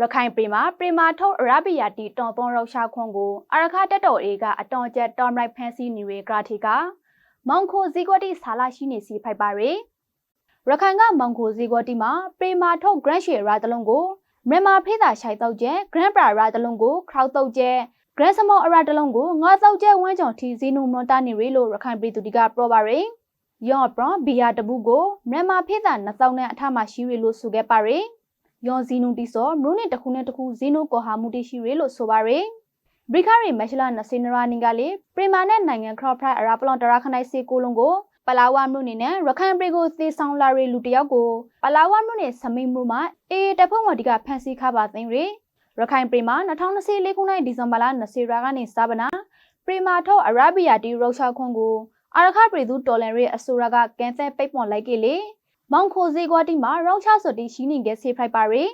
ရခိုင်ပြည်မှာပရီမာထုတ်အရဘီယာတီတော်သွန်ရောက်ရှာခွန်ကိုအရခတက်တော်အေကအတော်ကျက်တော်မိုက်ဖန်စီနေရဂရာတီကမောင်ခိုဇီကွက်တီဆာလာရှိနေစီဖိုက်ပါရယ်ရခိုင်ကမောင်ခိုဇီကွက်တီမှာပရီမာထုတ် grand share ရာတလုံးကိုမြန်မာဖေးသာရှိုက်တော့ကျဲ grand pra ရာတလုံးကို crowd တော့ကျဲ grand small အရာတလုံးကိုငါတော့ကျဲဝမ်းကြောင်ထီဇီနုမွန်တာနေရလို့ရခိုင်ပြည်သူတွေကပြောပါရယ်ယော့ပရဘီယာတဘူးကိုမြန်မာဖေးသာနှစ်သောင်းနဲ့အထမှရှိရလို့ဆိုခဲ့ပါရ ယ်ယွန်ဇီနုတီဆိုမရုနဲ့တခုနဲ့တခုဇီနုကောဟာမှုတိရှိရလို့ဆိုပါရယ်ဘရိခရီမက်ရှလာနစင်နရာနင်ကလေပရီမာနဲ့နိုင်ငံခရော့ဖရိုက်အရာပလွန်တရာခနိုင်စီကိုလုံးကိုပလာဝမှုနေနဲ့ရခိုင်ပြည်ကိုသေဆောင်လာရီလူတယောက်ကိုပလာဝမှုနဲ့စမိန်မှုမှာအေးတဖုံဝတီကဖန်ဆီးခပါသိန်းရရခိုင်ပြည်မှာ2024ခုနှစ်ဒီဇင်ဘာလ20ရက်ကနေစပနာပရီမာထော့အရာဘီယာတီရုတ်ချခွန်ကိုအာရခပြည်သူတော်လန်ရေးအစိုးရကကန်ဆယ်ပိတ်ပွန်လိုက်ကေလေ မောင်ခိုဈေးကွာတိမှာရောင်းချစွတ်တီရှိနေကဲဆေးဖိုက်ပါရီ